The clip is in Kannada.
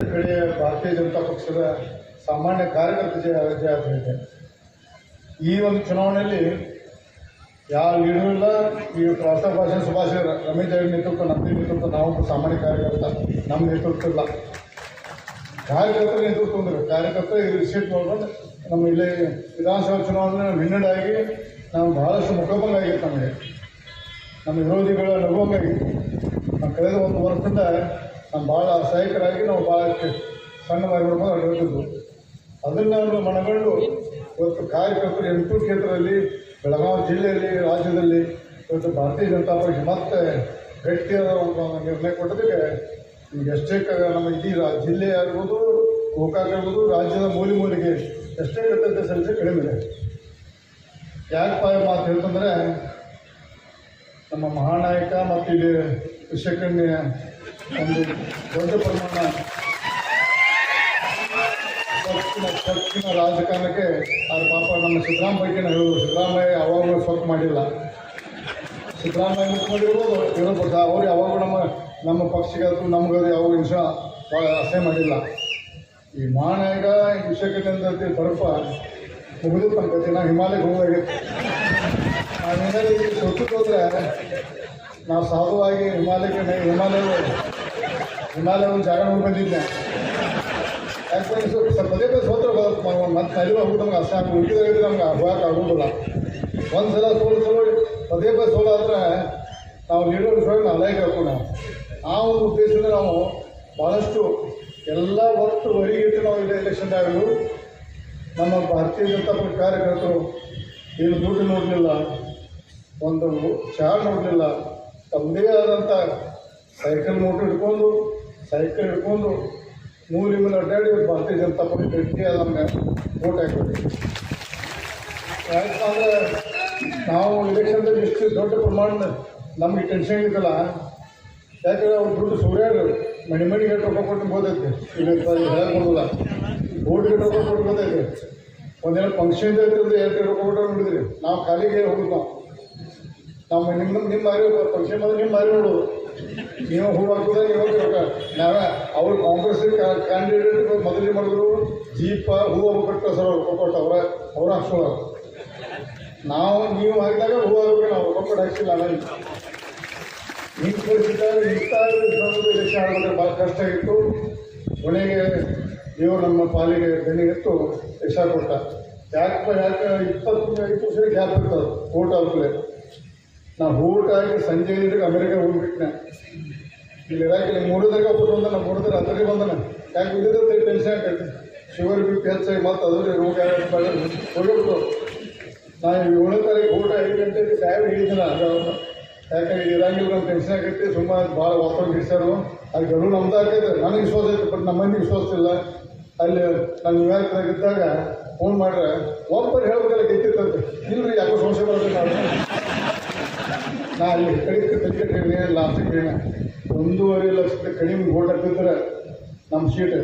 ಕಡೆ ಭಾರತೀಯ ಜನತಾ ಪಕ್ಷದ ಸಾಮಾನ್ಯ ಕಾರ್ಯಕರ್ತ ಜಯ ಜಯ ಈ ಒಂದು ಚುನಾವಣೆಯಲ್ಲಿ ಯಾವ ಲೀಡರ್ ಈ ಪ್ರಾಸ ಭಾಷಣ ಸುಭಾಷ್ ರಮೇಶ್ ಜಾರಕಿಹೊಳಿ ನೇತೃತ್ವ ನಮ್ಮದೇ ನೇತೃತ್ವ, ನಾವು ಸಾಮಾನ್ಯ ಕಾರ್ಯಕರ್ತ, ನಮ್ಮ ನೇತೃತ್ವ ಇಲ್ಲ. ಕಾರ್ಯಕರ್ತರ ನೇತೃತ್ವ ಅಂದ್ರೆ ಕಾರ್ಯಕರ್ತರು ಇದು ಮಾಡ್ಕೊಂಡು ನಮ್ಮ ಇಲ್ಲಿ ವಿಧಾನಸಭಾ ಚುನಾವಣೆ ಹಿನ್ನಡೆಯಾಗಿ ನಾವು ಬಹಳಷ್ಟು ಮುಖಭಂಗ ಆಗಿತ್ತು ನಮಗೆ. ನಮ್ಮ ವಿರೋಧಿಗಳ ನಗುವಂಗ ಆಗಿತ್ತು. ನಾವು ಕಳೆದ ಒಂದು ವರ್ಷದಿಂದ ನಾವು ಭಾಳ ಸಹಾಯಕರಾಗಿ ನಾವು ಭಾಳ ಸಣ್ಣ ಅಡ್ಡಿದ್ದು ಅದನ್ನು ನಾವು ಮನಗಂಡು ಇವತ್ತು ಕಾರ್ಯಕರ್ತರು ಎಂಟು ಕ್ಷೇತ್ರದಲ್ಲಿ ಬೆಳಗಾವಿ ಜಿಲ್ಲೆಯಲ್ಲಿ, ರಾಜ್ಯದಲ್ಲಿ ಇವತ್ತು ಭಾರತೀಯ ಜನತಾ ಪಕ್ಷ ಮತ್ತೆ ಗಟ್ಟಿಯಾದ ಒಂದು ನಿರ್ಣಯ ಕೊಟ್ಟದಕ್ಕೆ ಈಗ ಎಷ್ಟೇ ಕ ನಮ್ಮ ಇಡೀ ಜಿಲ್ಲೆ ಆಗಿರ್ಬೋದು, ಗೋಕಾಕ್ ರಾಜ್ಯದ ಮೂಲೆ ಮೂಲೆಗೆ ಎಷ್ಟೇ ಕೃತಜ್ಞತೆ ಸಲ್ಲಿಸಿ ಕಡಿಮೆ ಇದೆ. ಯಾಕಪ್ಪ ಮಾತು ಹೇಳ್ತಂದರೆ ನಮ್ಮ ಮಹಾನಾಯಕ ಮತ್ತು ಇಲ್ಲಿ ವಿಷಕನ್ಯ ಒಂದು ದೊಡ್ಡ ಪ್ರಮಾಣ ಖರ್ಚಿನ ರಾಜಕಾರಣಕ್ಕೆ ಅವ್ರ ಪಾಪ ನಮ್ಮ ಸಿದ್ದರಾಮ ನಾವು ಹೇಳೋದು ಸಿದ್ದರಾಮಯ್ಯ ಯಾವಾಗಲೂ ಸ್ವಲ್ಪ ಮಾಡಿಲ್ಲ. ಸಿದ್ದರಾಮಯ್ಯ ಮುಖ್ಯಮಂತ್ರಿಗಳು ಇರೋದು ಅವ್ರು ಯಾವಾಗ ನಮ್ಮ ನಮ್ಮ ಪಕ್ಷಕ್ಕೆ ನಮಗದು ನಮ್ಗದು ಯಾವ ವಿಷ ಭಾಳ ಅಸಹ್ಯ ಮಾಡಿಲ್ಲ. ಈ ಮಾನಾಯಕ ವಿಷಯಕ್ಕೆ ಸ್ವಲ್ಪ ಮುಗಿದು ಕತೆ ನಾವು ಹಿಮಾಲಯಕ್ಕೆ ಹೋಗಬೇಕು ನಾವೇನಾದ್ರು ಸುತ್ತಕ್ಕೆ ಹೋದ್ರೆ ನಾವು ಸಾಧುವಾಗಿ ಹಿಮಾಲಯಕ್ಕೆ ಹಿಮಾಲಯ ಹಿಮಾಲಯ ಒಂದು ಜಾಗ ನೋಡಿ ಬಂದಿದ್ದೆ ಯಾಕಂದ್ರೆ ಸ್ವಲ್ಪ ಪದೇ ಪದೇ ಸೋತ್ರ ಮತ್ತೆ ನದಿ ಹೋಗ್ಬಿಟ್ಟು ನಮ್ಗೆ ಅಷ್ಟೇ ಆಗಿ ಹೇಳಿದ್ರೆ ನಮ್ಗೆ ಹೋಗಕ್ಕೆ ಆಗೋದಿಲ್ಲ ಒಂದು ಸಲ ಸೋಲು ಸೋಲು ಪದೇ ಪದೇ ಸೋಲಾದ್ರೆ ನಾವು ಲೀಡರ್ ವಿಷಯ ನಾವು ಲೈಕ್ ಹಾಕೊಂಡು ನಾವು ಆ ಒಂದು ಉದ್ದೇಶದಿಂದ ನಾವು ಭಾಳಷ್ಟು ಎಲ್ಲ ಒಟ್ಟು ಹೊರಗಿಟ್ಟು ನಾವು ಇಲ್ಲೇ ಎಲೆಕ್ಷನ್ ಆಗಲು ನಮ್ಮ ಭಾರತೀಯ ಜನತಾ ಪಕ್ಷ ಕಾರ್ಯಕರ್ತರು ಏನು ದುಡ್ಡು ನೋಡಲಿಲ್ಲ. ಒಂದು ಚಾರ್ ನೋಡಲಿಲ್ಲ. ತಮ್ಮದೇ ಆದಂಥ ಸೈಕಲ್ ಮೋಟ್ರ್ ಹಿಡ್ಕೊಂಡು, ಸೈಕಲ್ ಹಿಡ್ಕೊಂಡು ಮೂರು ಮೇಲೆ ಅಡ್ಡಾಡಿ ಭಾರತೀಯ ಜನತಾ ಪಕ್ಷ ಗಟ್ಟಿ ನಮಗೆ ಓಟ್ ಹಾಕಿ ಯಾಕಂದ್ರೆ ನಾವು ಇಲೆಕ್ಷನ್ದಲ್ಲಿ ಎಷ್ಟು ದೊಡ್ಡ ಪ್ರಮಾಣದ ನಮಗೆ ಟೆನ್ಷನ್ ಇದ್ದಲ್ಲ ಯಾಕಂದ್ರೆ ಅವ್ರು ದುಡ್ಡು ಸೂರ್ಯರು ಮಣಿ ಮಣಿಗೆ ರೊಕ್ಕ ಕೊಟ್ಟು ಗೊತ್ತೈತೆ ಇಲ್ಲ ಹೇಳಕ್ ಬೋರ್ಡ್ ಓಟ್ಗೆ ರೊಕ್ಕ ಕೊಟ್ಟು ಗೊತ್ತೈತೆ ಒಂದೇನೋ ಫಂಕ್ಷನ್ ಇರ್ತದೆ ಎರಡು ರೊಕ್ಕ ಕೊಟ್ಟು ನೋಡಿದ್ರಿ ನಾವು ಕಾಲಿಗೆ ಹೋಗುದು ನಾವು. ನಮ್ಮ ನಿಮ್ಮ ನಿಮ್ಮ ಮಾರಿ ಪಕ್ಷ ಬಂದ್ರೆ ನಿಮ್ಮ ಮಾರಿ ನೋಡು. ನೀವು ಹೂ ಹಾಕೋದ ನೀವು ನಾವೇ ಅವ್ರು ಕಾಂಗ್ರೆಸ್ ಕ್ಯಾಂಡಿಡೇಟ್ ಮೊದಲೇ ಮಾಡಿದ್ರು ಜೀಪ ಹೂ ಹೋಗ್ಬಿಟ್ಟು ಸರ್ ಅವ್ರು ಕೊಟ್ಟು ಅವರ ಹಾಕ್ಸೋರು ನಾವು ನೀವು ಹಾಕಿದಾಗ ಹೂ ಹಾಕ್ಬೇಕು, ನಾವು ಕೊಟ್ಟು ಹಾಕ್ಸಿಲ್ಲ ಅಲ್ಲ ಹಿಂಗೆ ಪರಿಸ್ಥಿತಿ ಇಂಥ ಎಲೆಕ್ಷನ್ ಭಾಳ ಕಷ್ಟ ಆಗಿತ್ತು ಕೊನೆಗೆ ನೀವು ನಮ್ಮ ಪಾಲಿಗೆ ಬೆನ್ನಿಗೆತ್ತು ಯಶ ಕೊಟ್ಟ. ಯಾಕೆ ಯಾಕೆ ಇಪ್ಪತ್ತು ಇಪ್ಪತ್ತು ಸರಿ ಗ್ಯಾಪ್ ಇರ್ತದೆ ಓಟ್ ಹಾಕ್ಲೆ ನಾ ಓಟ್ ಆಗಿ ಸಂಜೆ ಇದ್ರಿಗೆ ಅಮೆರಿಕ ಹೋಗ್ಬಿಟ್ಟೆ ಇಲ್ಲಿ ಇರಾಕಿಲ್ಲ ಮೂಡೋದಾಗ ಒಬ್ಬರು ಬಂದ ನಮ್ಮ ಮೂಡಿದ್ರೆ ಅದರಿಗೆ ಬಂದನ. ಯಾಕೆ ಇಲ್ಲಿದ್ರೆ ಟೆನ್ಷನ್ ಆಗ್ತೈತೆ ಶುಗರ್ ಬಿ ಪಿ ಹೆಚ್ಚಾಗಿ ಮತ್ತೆ ಅದರಲ್ಲಿ ರೋಗ ಹೋಗಿಬಿಟ್ಟು ನಾ ಏಳನೇ ತಾರೀಕು ಊಟ ಐದು ಗಂಟೆಗೆ ಸಾಹೇಬ್ ಹೇಳಿದ್ದಿಲ್ಲ ಅವ್ರನ್ನ ಯಾಕಂದ್ರೆ ಇರಂಗಿಲ್ಲ ನಮ್ಮ ಟೆನ್ಷನ್ ಆಗೈತಿ ಸುಮ್ಮನೆ ಭಾಳ ವಾತಾವರಣ ಹಿಡಿಸ್ಯಾರು ಅದು ಗಡು ನಮ್ದು ಆಗೈತೆ ನನಗೆ ವಿಶ್ವಾಸ ಐತೆ ಬಟ್ ನಮ್ಮ ಮಂದಿಗೆ ವಿಶ್ವಾಸ ಇಲ್ಲ. ಅಲ್ಲಿ ನಾನು ನ್ಯೂಯಾರ್ಕ್ನಾಗ ಇದ್ದಾಗ ಫೋನ್ ಮಾಡ್ರೆ ಒಬ್ಬರು ಹೇಳ್ಬೇಕಲ್ಲ ಗೆದ್ದಿರ್ತದೆ ಇಲ್ಲರಿ ಯಾಕೋ ಸಮಸ್ಯೆ ಬರುತ್ತೆ ನಾ ಅಲ್ಲಿ ಕಡಿತ ಟಿಕೆಟ್ ಲಾಸ್ಟಿಗೆ ಒಂದೂವರೆ ಲಕ್ಷದ ಕಡಿಮೆ ಓಟ್ ಹಾಕಿದ್ರೆ ನಮ್ಮ ಸೀಟ್